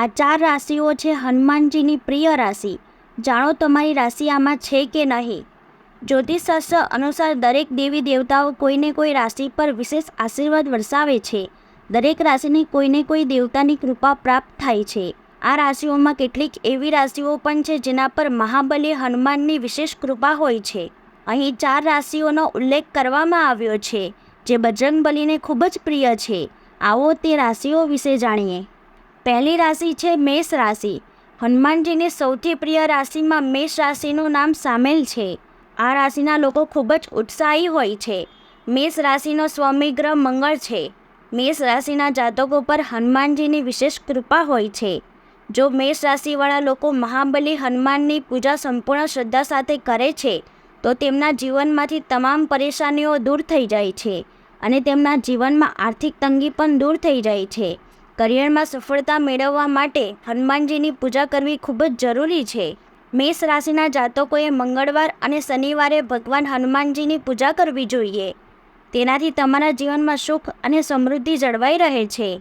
આ ચાર રાશિઓ છે હનુમાનજીની પ્રિય રાશિ. જાણો તમારી રાશિ આમાં છે કે નહીં? જ્યોતિષશાસ્ત્ર અનુસાર દરેક દેવી દેવતાઓ કોઈને કોઈ રાશિ પર વિશેષ આશીર્વાદ વરસાવે છે. દરેક રાશિને કોઈને કોઈ દેવતાની કૃપા પ્રાપ્ત થાય છે. આ રાશિઓમાં કેટલીક એવી રાશિઓ પણ છે જેના પર મહાબલી હનુમાનની વિશેષ કૃપા હોય છે. અહીં ચાર રાશિઓનો ઉલ્લેખ કરવામાં આવ્યો છે, જે બજરંગબલીને ખૂબ જ પ્રિય છે. આવો તે રાશિઓ વિશે જાણીએ. પહેલી રાશિ છે મેષ રાશિ. હનુમાનજીની સૌથી પ્રિય રાશિમાં મેષ રાશિનું નામ સામેલ છે. આ રાશિના લોકો ખૂબ જ ઉત્સાહી હોય છે. મેષ રાશિનો સ્વામી ગ્રહ મંગળ છે. મેષ રાશિના જાતકો પર હનુમાનજીની વિશેષ કૃપા હોય છે. જો મેષ રાશિવાળા લોકો મહાબલી હનુમાનની પૂજા સંપૂર્ણ શ્રદ્ધા સાથે કરે છે, તો તેમના જીવનમાંથી તમામ પરેશાનીઓ દૂર થઈ જાય છે અને તેમના જીવનમાં આર્થિક તંગી પણ દૂર થઈ જાય છે. કરિયરમાં સફળતા મેળવવા માટે હનુમાનજીની પૂજા કરવી ખૂબ જ જરૂરી છે. મેષ રાશિના જાતકોએ મંગળવાર અને શનિવારે ભગવાન હનુમાનજીની પૂજા કરવી જોઈએ. તેનાથી તમારા જીવનમાં સુખ અને સમૃદ્ધિ જળવાઈ રહે છે.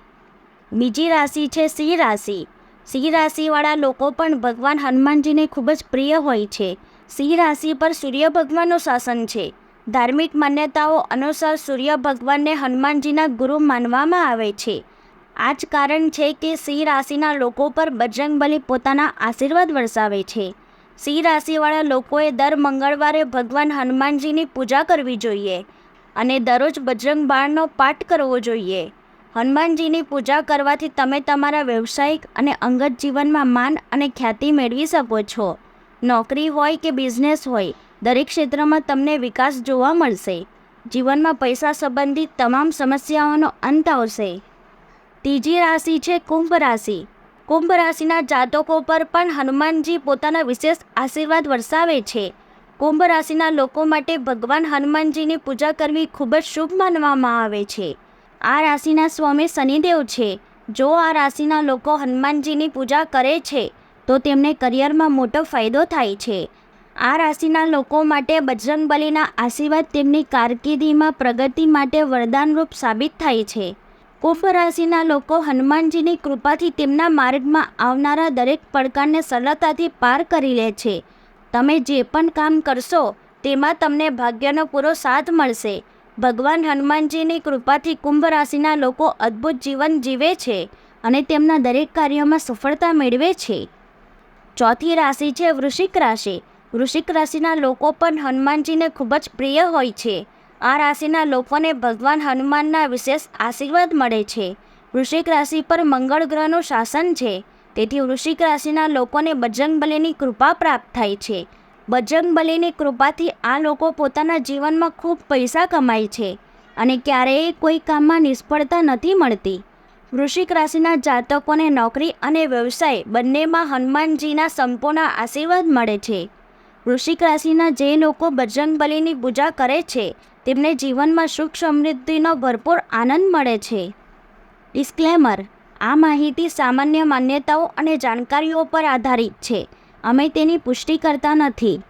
બીજી રાશિ છે સિંહ રાશિ. સિંહ રાશિવાળા લોકો પણ ભગવાન હનુમાનજીને ખૂબ જ પ્રિય હોય છે. સિંહ રાશિ પર સૂર્ય ભગવાનનું શાસન છે. ધાર્મિક માન્યતાઓ અનુસાર સૂર્ય ભગવાનને હનુમાનજીના ગુરુ માનવામાં આવે છે. આ જ કારણ છે કે સિંહ રાશિના લોકો પર બજરંગબલી પોતાના આશીર્વાદ વરસાવે છે. સિંહ રાશિવાળા લોકોએ દર મંગળવારે ભગવાન હનુમાનજીની પૂજા કરવી જોઈએ અને દરરોજ બજરંગ બાણનો પાઠ કરવો જોઈએ. હનુમાનજીની પૂજા કરવાથી તમે તમારા વ્યવસાયિક અને અંગત જીવનમાં માન અને ખ્યાતિ મેળવી શકો છો. નોકરી હોય કે બિઝનેસ હોય, દરેક ક્ષેત્રમાં તમને વિકાસ જોવા મળશે. જીવનમાં પૈસા સંબંધિત તમામ સમસ્યાઓનો અંત આવશે. ત્રીજી રાશિ છે કુંભ રાશિ. કુંભ રાશિના જાતકો પર પણ હનુમાનજી પોતાના વિશેષ આશીર્વાદ વરસાવે છે. કુંભ રાશિના લોકો માટે ભગવાન હનુમાનજીની પૂજા કરવી ખૂબ જ શુભ માનવામાં આવે છે. આ રાશિના સ્વામી શનિદેવ છે. જો આ રાશિના લોકો હનુમાનજીની પૂજા કરે છે, તો તેમને કરિયરમાં મોટો ફાયદો થાય છે. આ રાશિના લોકો માટે બજરંગબલીના આશીર્વાદ તેમની કારકિર્દીમાં પ્રગતિ માટે વરદાનરૂપ સાબિત થાય છે. કુંભ રાશિના લોકો હનુમાનજીની કૃપાથી તેમના માર્ગમાં આવનારા દરેક પડકારને સરળતાથી પાર કરી લે છે. તમે જે પણ કામ કરશો, તેમાં તમને ભાગ્યનો પૂરો સાથ મળશે. ભગવાન હનુમાનજીની કૃપાથી કુંભ રાશિના લોકો અદ્ભુત જીવન જીવે છે અને તેમના દરેક કાર્યોમાં સફળતા મેળવે છે. ચોથી રાશિ છે વૃશ્ચિક રાશિ. વૃશ્ચિક રાશિના લોકો પણ હનુમાનજીને ખૂબ જ પ્રિય હોય છે. આ રાશિના લોકોને ભગવાન હનુમાનના વિશેષ આશીર્વાદ મળે છે. વૃશ્ચિક રાશિ પર મંગળ ગ્રહનું શાસન છે. તેથી વૃશ્ચિક રાશિના લોકોને બજરંગબલીની કૃપા પ્રાપ્ત થાય છે. બજરંગબલીની કૃપાથી આ લોકો પોતાના જીવનમાં ખૂબ પૈસા કમાય છે અને ક્યારેય કોઈ કામમાં નિષ્ફળતા નથી મળતી. વૃશ્ચિક રાશિના જાતકોને નોકરી અને વ્યવસાય બંનેમાં હનુમાનજીના સંપૂર્ણ આશીર્વાદ મળે છે. વૃશ્ચિક રાશિના જે લોકો બજરંગબલીની પૂજા કરે છે, તેમને જીવનમાં સુખ સમૃદ્ધિનો ભરપૂર આનંદ મળે છે. ડિસ્ક્લેમર, આ માહિતી સામાન્ય માન્યતાઓ અને જાણકારીઓ પર આધારિત છે. અમે તેની પુષ્ટિ કરતા નથી.